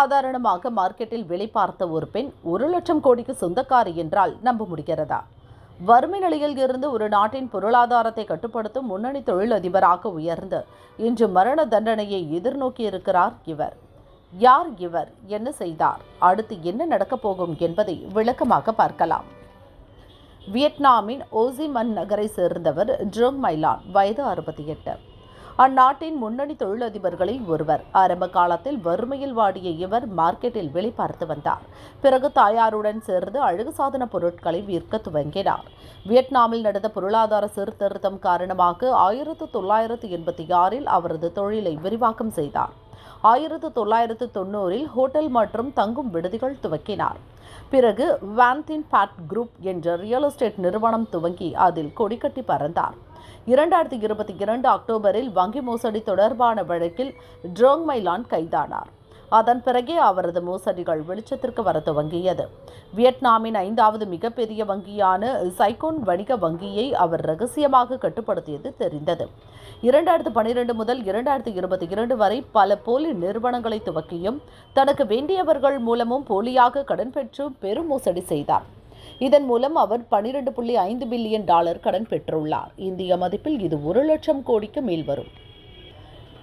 சாதாரணமாக மார்க்கெட்டில் விலை பார்த்த ஒரு பெண் ஒரு லட்சம் கோடிக்கு சொந்தக்காரி என்றால் நம்ப முடிகிறதா? வறுமை நிலையில் இருந்து ஒரு நாட்டின் பொருளாதாரத்தை கட்டுப்படுத்தும் முன்னணி தொழிலதிபராக உயர்ந்து இன்று மரண தண்டனையை எதிர்நோக்கியிருக்கிறார் இவர். யார் இவர்? என்ன செய்தார்? அடுத்து என்ன நடக்கப் போகும் என்பதை விளக்கமாக பார்க்கலாம். வியட்நாமின் ஓசிமன் நகரை சேர்ந்தவர் ட்ரோங் மைலான் வயது அறுபத்தி எட்டு. அந்நாட்டின் முன்னணி தொழிலதிபர்களில் ஒருவர். ஆரம்ப காலத்தில் வறுமையில் வாடிய இவர் மார்க்கெட்டில் வெளி பார்த்து வந்தார். பிறகு தாயாருடன் சேர்ந்து அழகு சாதன பொருட்களை விற்க துவங்கினார். வியட்நாமில் நடந்த பொருளாதார சீர்திருத்தம் காரணமாக ஆயிரத்து தொள்ளாயிரத்து எண்பத்தி ஆறில் அவரது தொழிலை விரிவாக்கம் செய்தார். ஆயிரத்து தொள்ளாயிரத்து தொண்ணூறில் ஹோட்டல் மற்றும் தங்கும் விடுதிகள் துவக்கினார். பிறகு வான்தின் பேட் குரூப் என்ற ரியல் எஸ்டேட் நிறுவனம் துவங்கி அதில் கொடிக்கட்டி பறந்தார். இரண்டாயிரத்தி இருபத்தி இரண்டு அக்டோபரில் வங்கி மோசடி தொடர்பான வழக்கில் ட்ரோங் மைலான் கைதானார். அதன் பிறகே அவரது மோசடிகள் வெளிச்சத்திற்கு வர துவங்கியது. வியட்நாமின் ஐந்தாவது மிகப்பெரிய வங்கியான சைகோன் வணிக வங்கியை அவர் ரகசியமாக கட்டுப்படுத்தியது தெரிந்தது. இரண்டாயிரத்து பன்னிரெண்டு முதல் இரண்டாயிரத்து இருபத்தி இரண்டு வரை பல போலி நிறுவனங்களை துவக்கியும் தனக்கு வேண்டியவர்கள் மூலமும் போலியாக கடன் பெற்று பெரும் மோசடி செய்தார். இதன் மூலம் அவர் பனிரெண்டு புள்ளி ஐந்து பில்லியன் டாலர் கடன் பெற்றுள்ளார். இந்திய மதிப்பில் இது ஒரு லட்சம் கோடிக்கு மேல் வரும்.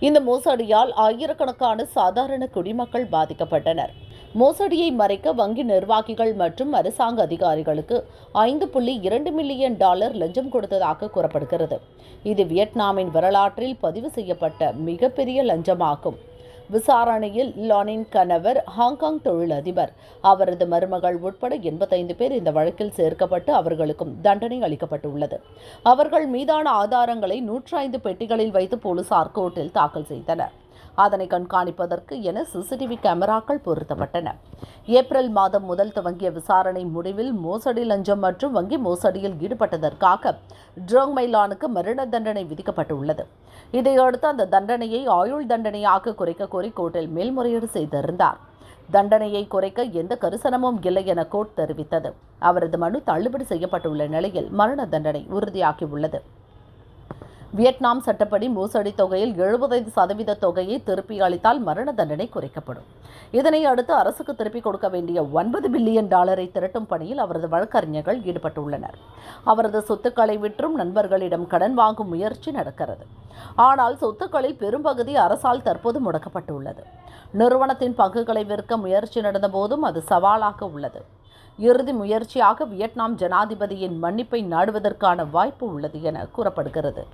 இந்த மோசடியால் ஆயிரக்கணக்கான சாதாரண குடிமக்கள் பாதிக்கப்பட்டனர். மோசடியை மறைக்க வங்கி நிர்வாகிகள் மற்றும் அரசாங்க அதிகாரிகளுக்கு ஐந்து புள்ளி இரண்டு மில்லியன் டாலர் லஞ்சம் கொடுத்ததாக கூறப்படுகிறது. இது வியட்நாமின் வரலாற்றில் பதிவு செய்யப்பட்ட மிகப்பெரிய லஞ்சமாகும். விசாரணையில் லானின் கணவர் ஹாங்காங் தொழிலதிபர். அவரது மருமகள் உட்பட எண்பத்தைந்து பேர் இந்த வழக்கில் சேர்க்கப்பட்டு அவர்களுக்கும் தண்டனை அளிக்கப்பட்டுள்ளது. அவர்கள் மீதான ஆதாரங்களை நூற்றி ஐந்து பெட்டிகளில் வைத்து போலீசார் கோர்ட்டில் தாக்கல் செய்தனர். அதனை கண்காணிப்பதற்கு என சிசிடிவி கேமராக்கள் பொருத்தப்பட்டன. ஏப்ரல் மாதம் முதல் துவங்கிய விசாரணை முடிவில் மோசடி லஞ்சம் மற்றும் வங்கி மோசடியில் ஈடுபட்டதற்காக ட்ரோங் மைலானுக்கு மரண தண்டனை விதிக்கப்பட்டுள்ளது. இதையடுத்து அந்த தண்டனையை ஆயுள் தண்டனையாக குறைக்க கோரி கோர்ட்டில் மேல்முறையீடு செய்திருந்தார். தண்டனையை குறைக்க எந்த கரிசனமும் இல்லை என கோர்ட் தெரிவித்தது. அவரது மனு தள்ளுபடி செய்யப்பட்டுள்ள நிலையில் மரண தண்டனை உறுதியாகியுள்ளது. வியட்நாம் சட்டப்படி மோசடி தொகையில் எழுபத்தைந்து சதவீத தொகையை திருப்பி அளித்தால் மரண தண்டனை குறைக்கப்படும். இதனை அடுத்து அரசுக்கு திருப்பிக் கொடுக்க வேண்டிய ஒன்பது பில்லியன் டாலரை திரட்டும் பணியில் அவரது வழக்கறிஞர்கள் ஈடுபட்டுள்ளனர். அவரது சொத்துக்களை விற்றும் நண்பர்களிடம் கடன் வாங்கும் முயற்சி நடக்கிறது. ஆனால் சொத்துக்களில் பெரும்பகுதி அரசால் தற்போது முடக்கப்பட்டுள்ளது. நிறுவனத்தின் பங்குகளை விற்க முயற்சி நடந்தபோதும் அது சவாலாக உள்ளது. இறுதி முயற்சியாக வியட்நாம் ஜனாதிபதியின் மன்னிப்பை நாடுவதற்கான வாய்ப்பு உள்ளது என கூறப்படுகிறது.